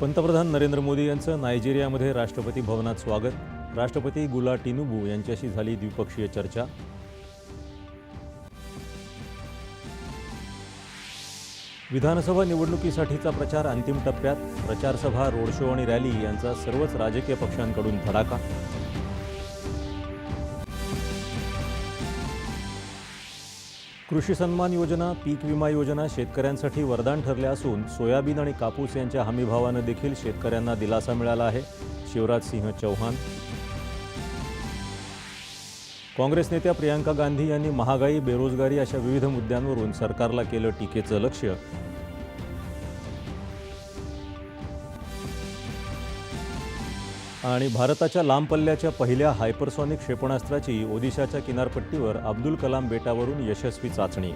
पंतप्रधान नरेंद्र मोदी यांचं नायजेरियामध्ये राष्ट्रपती भवनात स्वागत. राष्ट्रपती गुला टिनुबू यांच्याशी झाली द्विपक्षीय चर्चा. विधानसभा निवडणुकीसाठीचा प्रचार अंतिम टप्प्यात. प्रचारसभा रोड शो आणि रॅली यांचा सर्वच राजकीय पक्षांकडून धडाका. कृषी सन्मान योजना पीक विमा योजना शेतकऱ्यांसाठी वरदान ठरल्या असून सोयाबीन आणि कापूस यांच्या हमीभावानं देखील शेतकऱ्यांना दिलासा मिळाला आहे. शिवराज सिंह चौहान. काँग्रेस नेत्या प्रियांका गांधी यांनी महागाई बेरोजगारी अशा विविध मुद्द्यांवरून सरकारला केलं टीकेचं लक्ष आणि भारताच्या लांब पल्ल्याच्या पहिल्या हायपरसॉनिक क्षेपणास्त्राची ओदिशाच्या किनारपट्टीवर अब्दुल कलाम बेटावरून यशस्वी चाचणी.